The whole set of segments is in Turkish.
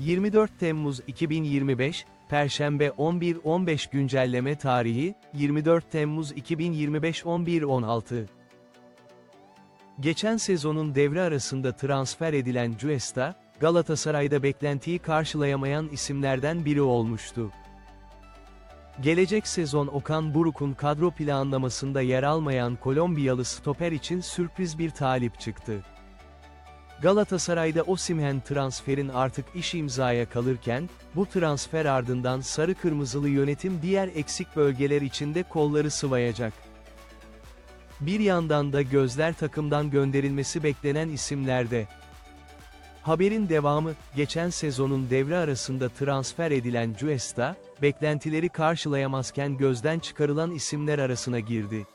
24 Temmuz 2025, Perşembe 11.15 güncelleme tarihi, 24 Temmuz 2025 11.16 Geçen sezonun devre arasında transfer edilen Cuesta, Galatasaray'da beklentiyi karşılayamayan isimlerden biri olmuştu. Gelecek sezon Okan Buruk'un kadro planlamasında yer almayan Kolombiyalı stoper için sürpriz bir talip çıktı. Galatasaray'da Osimhen transferin artık iş imzaya kalırken, bu transfer ardından sarı kırmızılı yönetim diğer eksik bölgeler içinde kolları sıvayacak. Bir yandan da gözler takımdan gönderilmesi beklenen isimlerde. Haberin devamı, geçen sezonun devre arasında transfer edilen Cuesta, beklentileri karşılayamazken gözden çıkarılan isimler arasına girdi.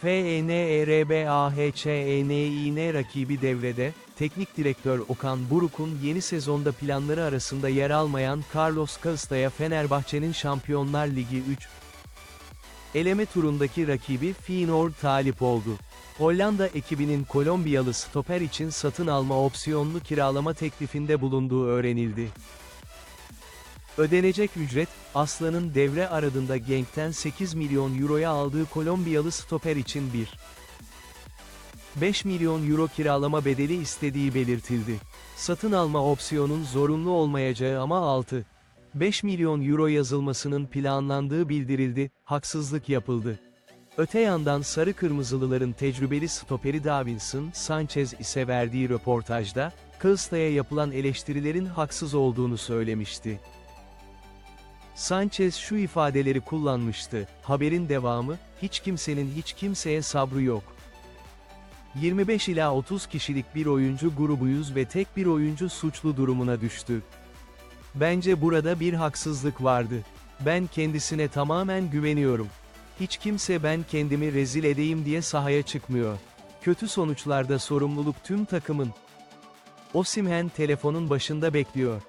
E FENERBAHÇENİN rakibi devrede, teknik direktör Okan Buruk'un yeni sezonda planları arasında yer almayan Carlos Casta'ya Fenerbahçe'nin Şampiyonlar Ligi 3 eleme turundaki rakibi Feyenoord talip oldu. Hollanda ekibinin Kolombiyalı stoper için satın alma opsiyonlu kiralama teklifinde bulunduğu öğrenildi. Ödenecek ücret, Aslan'ın devre aradığında Genk'ten 8 milyon euroya aldığı Kolombiyalı stoper için 1. 5 milyon euro kiralama bedeli istediği belirtildi. Satın alma opsiyonun zorunlu olmayacağı ama 6. 5 milyon euro yazılmasının planlandığı bildirildi, haksızlık yapıldı. Öte yandan sarı kırmızılıların tecrübeli stoperi Davinson Sanchez ise verdiği röportajda, Kılsta'ya yapılan eleştirilerin haksız olduğunu söylemişti. Sanchez şu ifadeleri kullanmıştı, haberin devamı, hiç kimsenin hiç kimseye sabrı yok. 25 ila 30 kişilik bir oyuncu grubuyuz ve tek bir oyuncu suçlu durumuna düştü. Bence burada bir haksızlık vardı. Ben kendisine tamamen güveniyorum. Hiç kimse ben kendimi rezil edeyim diye sahaya çıkmıyor. Kötü sonuçlarda sorumluluk tüm takımın. Osimhen telefonun başında bekliyor.